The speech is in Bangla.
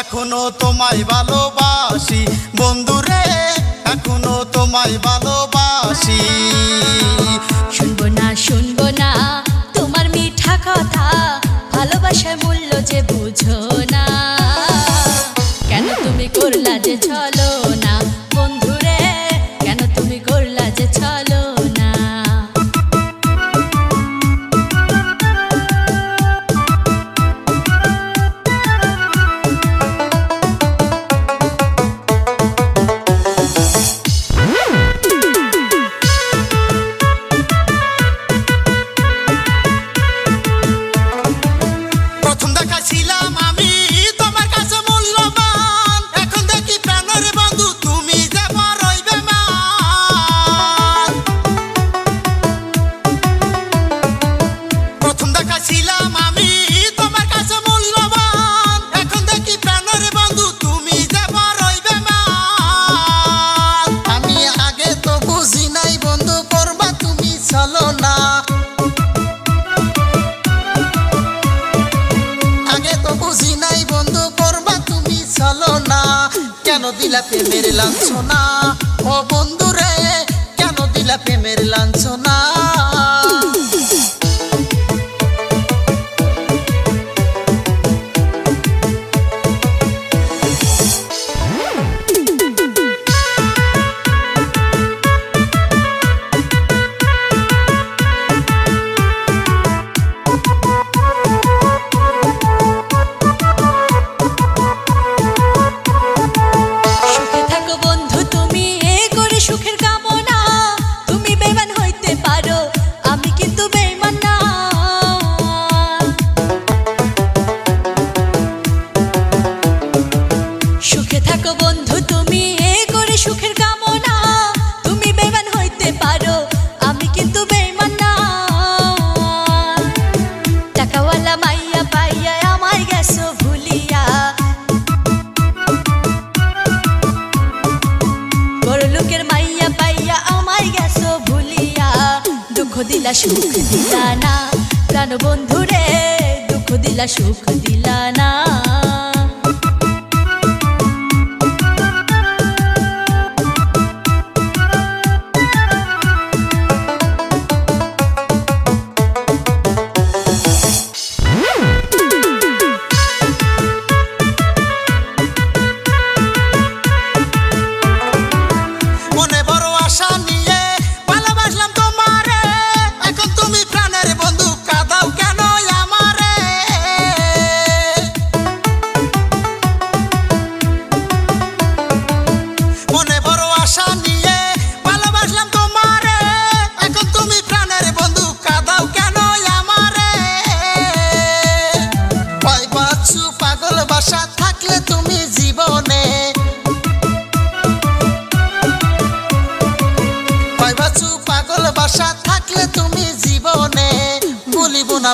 এখনও তোমায় ভালোবাসি। বন্ধুরে এখনও তোমায় ভালোবাসি। বুঝি নাই বন্ধু, করবা তুমি চলো না। কেন দিলা প্রেমের লাঞ্ছনা? ও বন্ধু রে কেন দিলা প্রেমের লাঞ্ছনা? দিলা সুখ দিলা না। প্রাণ বন্ধু রে দুঃখ দিলা সুখ দিলা না। আশা নিয়ে ভালোবাসলাম তোমারে। এখন তুমি প্রাণের বন্ধু কাদাও কেন আমারে? ভয় পাচ্ছু পাগল বাসা থাকলে তুমি জীবনে। পাইবাছু পাগল বাসা থাকলে তুমি জীবনে। বলিব না